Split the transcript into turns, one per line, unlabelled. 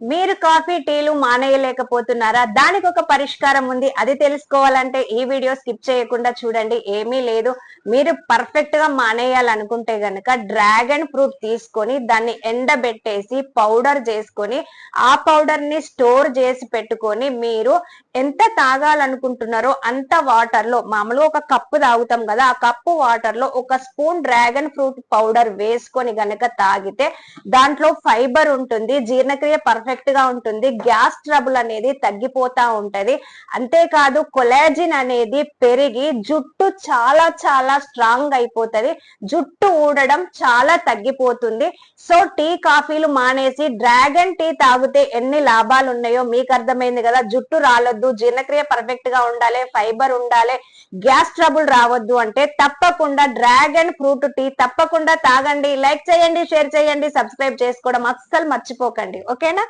మీరు కాఫీ టీలు మానేయలేకపోతున్నారా? దానికి ఒక పరిష్కారం ఉంది. అది తెలుసుకోవాలంటే ఈ వీడియో స్కిప్ చేయకుండా చూడండి. ఏమీ లేదు. మీరు పర్ఫెక్ట్గా మానేయాలనుకుంటే గనక డ్రాగన్ ఫ్రూట్ తీసుకొని దాన్ని ఎండబెట్టేసి పౌడర్ చేసుకొని ఆ పౌడర్ని స్టోర్ చేసి పెట్టుకొని మీరు ఎంత తాగాలనుకుంటున్నారో అంత వాటర్లో మామూలుగా ఒక కప్పు తాగుతాం కదా ఆ కప్పు వాటర్లో ఒక స్పూన్ డ్రాగన్ ఫ్రూట్ పౌడర్ వేసుకొని గనక తాగితే దాంట్లో ఫైబర్ ఉంటుంది. జీర్ణక్రియ పర్ఫెక్ట్ గా ఉంటుంది. గ్యాస్ ట్రబుల్ అనేది తగ్గిపోతా ఉంటది. అంతేకాదు కొలాజిన్ అనేది పెరిగి జుట్టు చాలా చాలా స్ట్రాంగ్ అయిపోతుంది. జుట్టు ఊడడం చాలా తగ్గిపోతుంది. సో టీ కాఫీలు మానేసి డ్రాగన్ టీ తాగితే ఎన్ని లాభాలు ఉన్నాయో మీకు అర్థమైంది కదా. జుట్టు రాలొద్దు జీర్ణక్రియ పర్ఫెక్ట్గా ఉండాలి ఫైబర్ ఉండాలి. గ్యాస్ ట్రబుల్ రావద్దు అంటే తప్పకుండా డ్రాగన్ ఫ్రూట్ టీ తప్పకుండా తాగండి. లైక్ చేయండి షేర్ చేయండి సబ్స్క్రైబ్ చేసుకోవడం అస్సలు మర్చిపోకండి. ఓకేనా?